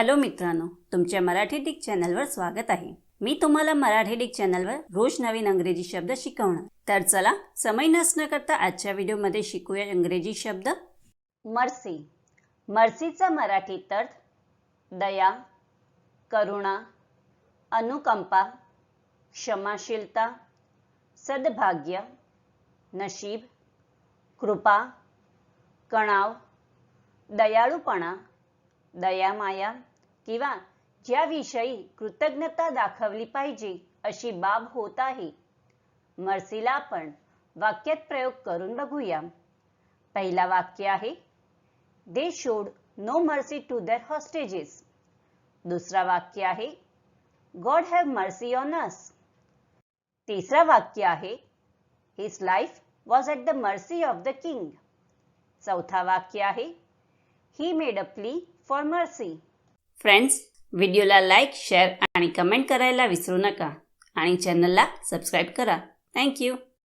Hello मित्रांनो तुमच्या Marathi Dick चॅनलवर स्वागत आहे. मी तुम्हाला मराठी डिक चॅनलवर रोज नवीन अंग्रेजी शब्द शिकवणार. तर चला समय नसणं करता आजच्या व्हिडिओमध्ये शिकूया इंग्रजी शब्द. मर्सी. मर्सीचा मराठीत अर्थ दया करुणा अनुकंपा क्षमाशीलता सद्भाग्य नशीब कृपा कणाव दयाळूपणा दयामाया किंवा ज्याविषयी कृतज्ञता दाखवली पाहिजे अशी बाब होत आहे. मर्सीला आपण वाक्यात प्रयोग करून बघूया. पहिला वाक्य आहे they showed no mercy to their hostages दुसरा वाक्य आहे God have mercy on us तिसरा वाक्य आहे his life was at the mercy of the king चौथा वाक्य आहे he made a plea for mercy friends व्हिडिओला लाईक शेअर आणि कमेंट करायला विसरू नका. आणि चॅनलला सबस्क्राईब करा. थँक्यू